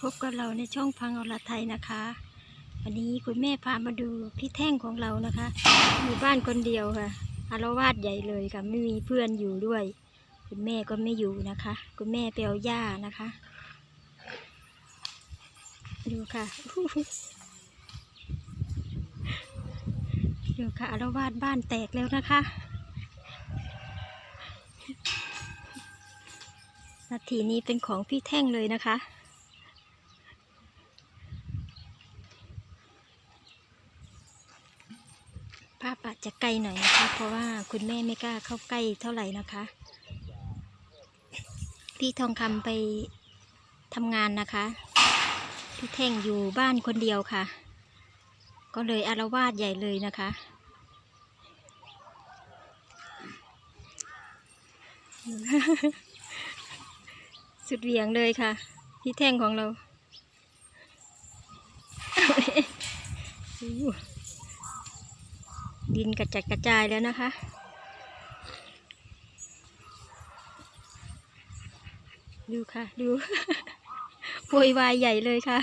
พบกับเราในช่องพังอรไทยนะคะ วันนี้คุณแม่พามาดูพี่แท่งของเรานะคะอยู่บ้านคนเดียวค่ะอารวาสใหญ่เลยค่ะ ไม่มีเพื่อนอยู่ด้วย คุณแม่ก็ไม่อยู่นะคะ คุณแม่ไปเอาหญ้านะคะ ดูค่ะดูค่ะอารวาสบ้านแตกแล้วนะคะนาทีนี้เป็นของพี่แท่งเลยนะคะ ภาพอา จะไกลหน่อยนะคะ เพราะว่าคุณแม่ไม่กล้าเข้าใกล้เท่าไหร่นะคะ พี่ทองคำไปทำงานนะคะ พี่แท่งอยู่บ้านคนเดียวค่ะ ก็เลยอารวาสใหญ่เลยนะคะ สุดเหวี่ยงเลยค่ะ พี่แท่งของเรา ดินกระจัดกระจายแล้วนะคะ ดูค่ะ ดูโวยวายใหญ่เลยค่ะ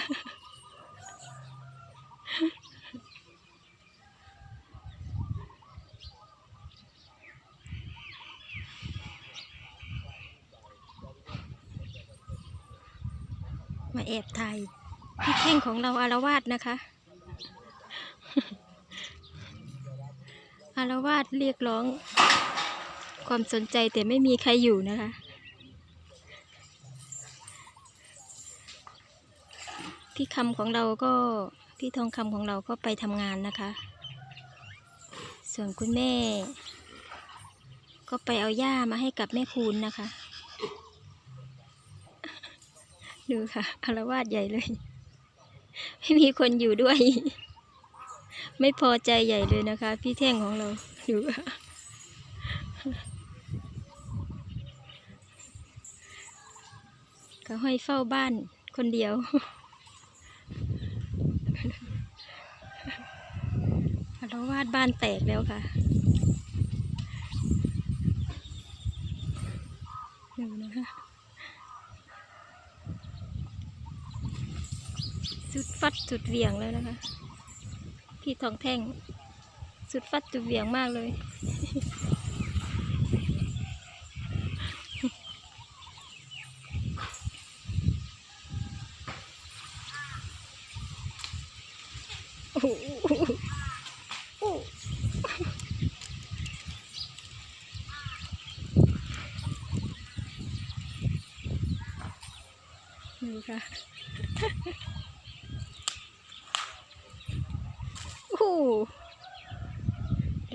มาแอบถ่ายพี่แท่งของเราอารวาสนะคะารวาสเรียกร้อง ความสนใจแต่ไม่มีใครอยู่นะคะ พี่คำของเราก็ พี่ทองคำของเราก็ไปทำงานนะคะ ส่วนคุณแม่ ก็ไปเอาหญ้ามาให้กับแม่คูณนะคะ ดูค่ะอารวาสใหญ่เลย ไม่มีคนอยู่ด้วย ไม่พอใจใหญ่เลยนะคะ พี่แท่งของเราดูค่ก็ห้อยเฝ้าบ้านคนเดียวอาวาสบ้านแตกแล้วค่ะดูนะคะสุดฟัดสุดเวียงแล้วนะคะ พี่ทองแท่ง สุดฟัดสุดเหวี่ยงมากเลย โอ้โหโอ้โหนี่ค่ะ โอ้โห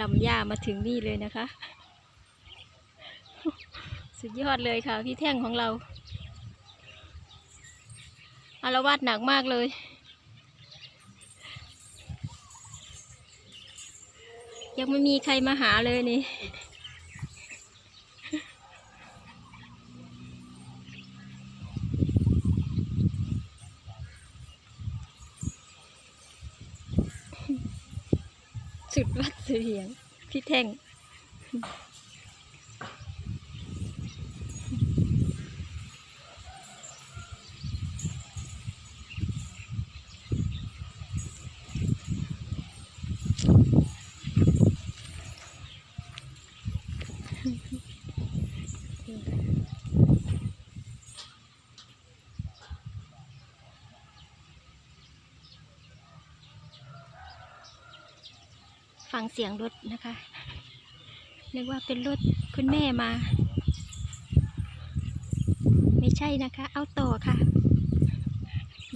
ลำหญ้ามาถึงนี่เลยนะคะ สุดยอดเลยค่ะ พี่แท่งของเราอารวาสหนักมากเลย ยังไม่มีใครมาหาเลยนี่ สุดวัดเสียงพี่แท่ง ฟังเสียงรถนะคะนึกว่าเป็นรถคุณแม่มา ไม่ใช่นะคะ เอาต่อค่ะ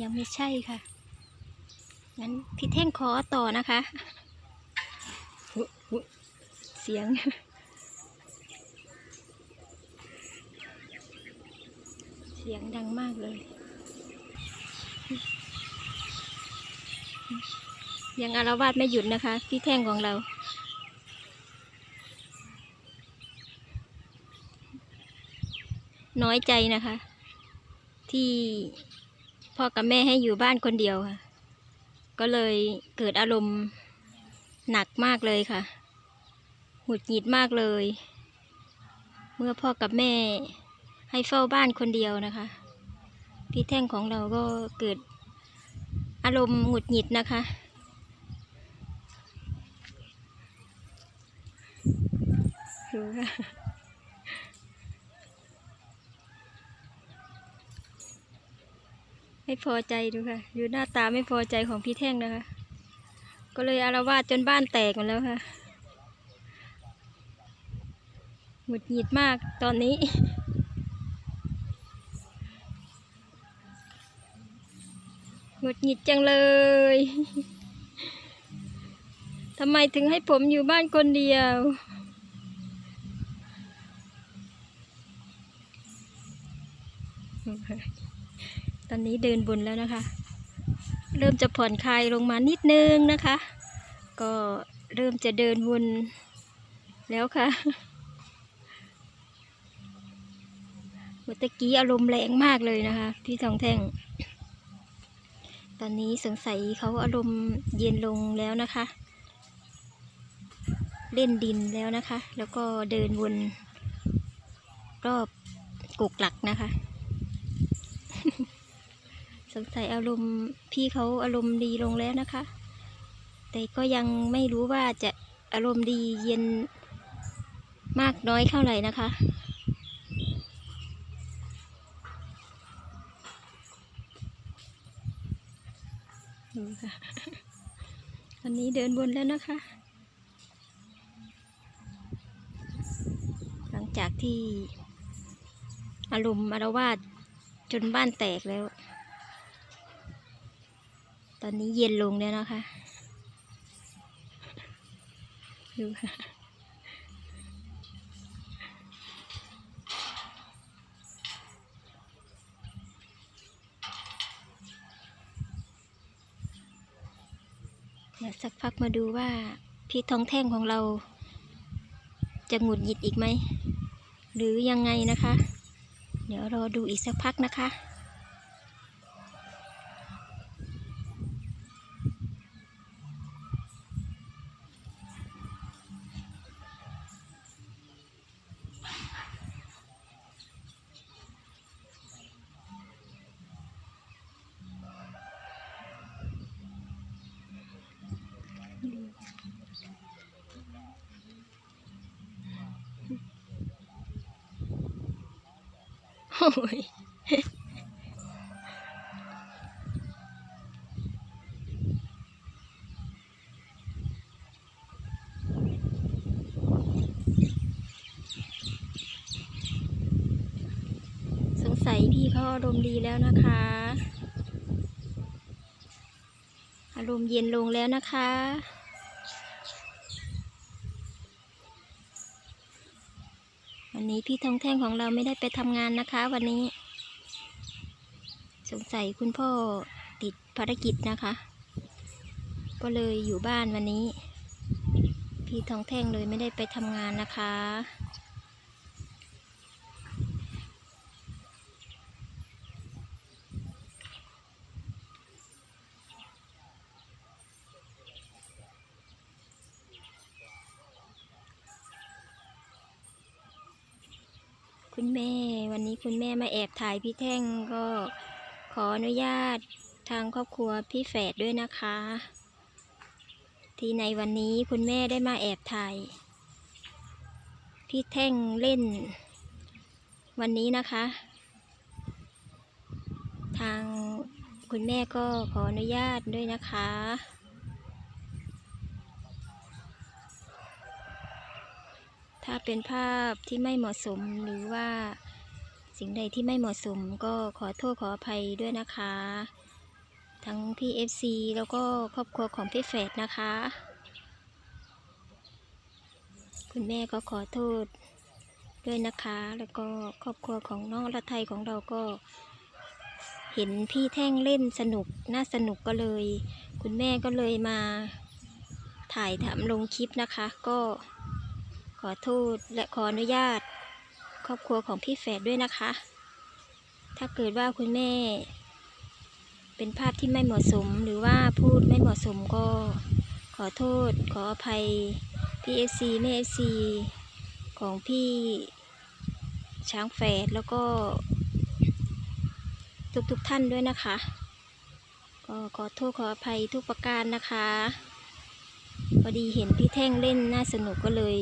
ยังไม่ใช่ค่ะงั้นพี่เท่งขอต่อนะคะเสียงเสียงดังมากเลย ยังอารวาสไม่หยุดนะคะ พี่แท่งของเรา น้อยใจนะคะ ที่พ่อกับแม่ให้อยู่บ้านคนเดียวค่ะ ก็เลยเกิดอารมณ์หนักมากเลยค่ะหงุดหงิดมากเลย เมื่อพ่อกับแม่ให้เฝ้าบ้านคนเดียวนะคะ พี่แท่งของเราก็เกิดอารมณ์หงุดหงิดนะคะ ดูค่ะไม่พอใจดูค่ะ ดูหน้าตาไม่พอใจของพี่แท่งนะคะ ก็เลยอารวาสจนบ้านแตกหมดแล้วค่ะ หงุดหงิดมากตอนนี้ หงุดหงิดจังเลยทำไมถึงให้ผมอยู่บ้านคนเดียว ตอนนี้เดินบนแล้วนะคะ เริ่มจะผ่อนคลายลงมานิดนึงนะคะ ก็เริ่มจะเดินวนแล้วค่ะเมื่อกี้อารมณ์แรงมากเลยนะคะ พี่ทองแท่ง ตอนนี้สงสัยเขาอารมณ์เย็นลงแล้วนะคะ เล่นดินแล้วนะคะ แล้วก็เดินวนรอบกกหลักนะคะ สงสัยอารมณ์พี่เขาอารมณ์ดีลงแล้วนะคะ แต่ก็ยังไม่รู้ว่าจะอารมณ์ดีเย็นมากน้อยเท่าไหร่นะคะ ดูค่ะตอนนี้เดินบนแล้วนะคะ หลังจากที่อารมณ์อารวาสจนบ้านแตกแล้ว ตอนนี้เย็นลงแล้วนะคะ ดูค่ะเดี๋ยวสักพักมาดูว่าพี่ทองแท่งของเรา จะหงุดหงิดอีกไหม หรือยังไงนะคะ เดี๋ยวรอดูอีกสักพักนะคะ ยสงสัยพี่เขาอารมณ์ดีแล้วนะคะ อารมณ์เย็นลงแล้วนะคะ วันนี้พี่ทองแท่งของเราไม่ได้ไปทำงานนะคะ วันนี้ สงสัยคุณพ่อติดภารกิจนะคะ ก็เลยอยู่บ้านวันนี้ พี่ทองแท่งเลยไม่ได้ไปทำงานนะคะ คุณแม่ วันนี้คุณแม่มาแอบถ่ายพี่แท่งก็ขออนุญาตทางครอบครัวพี่แฝดด้วยนะคะ ที่ในวันนี้คุณแม่ได้มาแอบถ่าย พี่แท่งเล่น วันนี้นะคะ ทางคุณแม่ก็ขออนุญาตด้วยนะคะ ถ้าเป็นภาพที่ไม่เหมาะสมหรือว่าสิ่งใดที่ไม่เหมาะสมก็ขอโทษขออภัยด้วยนะคะ ทั้งพี่เอฟซีแล้วก็ครอบครัวของพี่แฝดนะคะ คุณแม่ก็ขอโทษด้วยนะคะ แล้วก็ครอบครัวของน้องรัฐไทยของเราก็ เห็นพี่แท่งเล่นสนุกน่าสนุกก็เลย คุณแม่ก็เลยมาถ่ายทำลงคลิปนะคะ ก็ ขอโทษและขออนุญาต ครอบครัวของพี่แฝดด้วยนะคะ ถ้าเกิดว่าคุณแม่ เป็นภาพที่ไม่เหมาะสมหรือว่าพูดไม่เหมาะสมก็ ขอโทษ ขออภัยพี่เอฟซีแม่เอฟซีของพี่ช้างแฝดแล้วก็ ทุกๆทท่านด้วยนะคะ ก็ขอโทษขออภัยทุกประการนะคะ พอดีเห็นพี่แท่งเล่นน่าสนุกก็เลย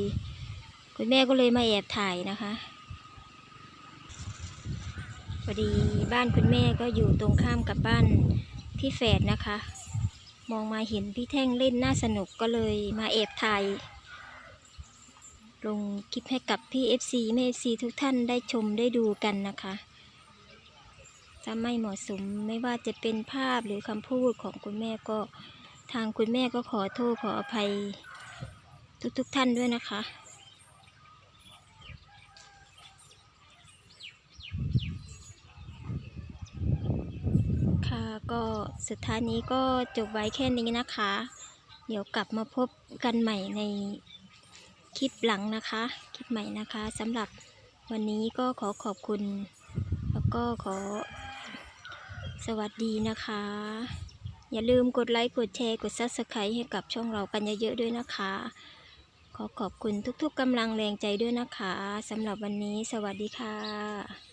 คุณแม่ก็เลยมาแอบถ่ายนะคะพอดีบ้านคุณแม่ก็อยู่ตรงข้ามกับบ้านพี่แฝดนะคะ มองมาเห็นพี่แท่งเล่นน่าสนุกก็เลยมาแอบถ่ายลงคลิปให้กับพี่ FC แม่ FC ทุกท่านได้ชมได้ดูกันนะคะถ้าไม่เหมาะสมไม่ว่าจะเป็นภาพหรือคำพูดของคุณแม่ก็ทางคุณแม่ก็ขอโทษขออภัยทุกๆทท่านด้วยนะคะ ค่ะ ก็สุดท้ายนี้ก็จบไว้แค่นี้นะคะ เดี๋ยวกลับมาพบกันใหม่ในคลิปหลังนะคะ คลิปใหม่นะคะสำหรับวันนี้ก็ขอขอบคุณ แล้วก็ขอสวัสดีนะคะ อย่าลืมกดไลค์กดแชร์กด subscribe ให้กับช่องเรากันเยอะๆด้วยนะคะ ขอขอบคุณทุกๆกำลังแรงใจด้วยนะคะสำหรับวันนี้สวัสดีค่ะ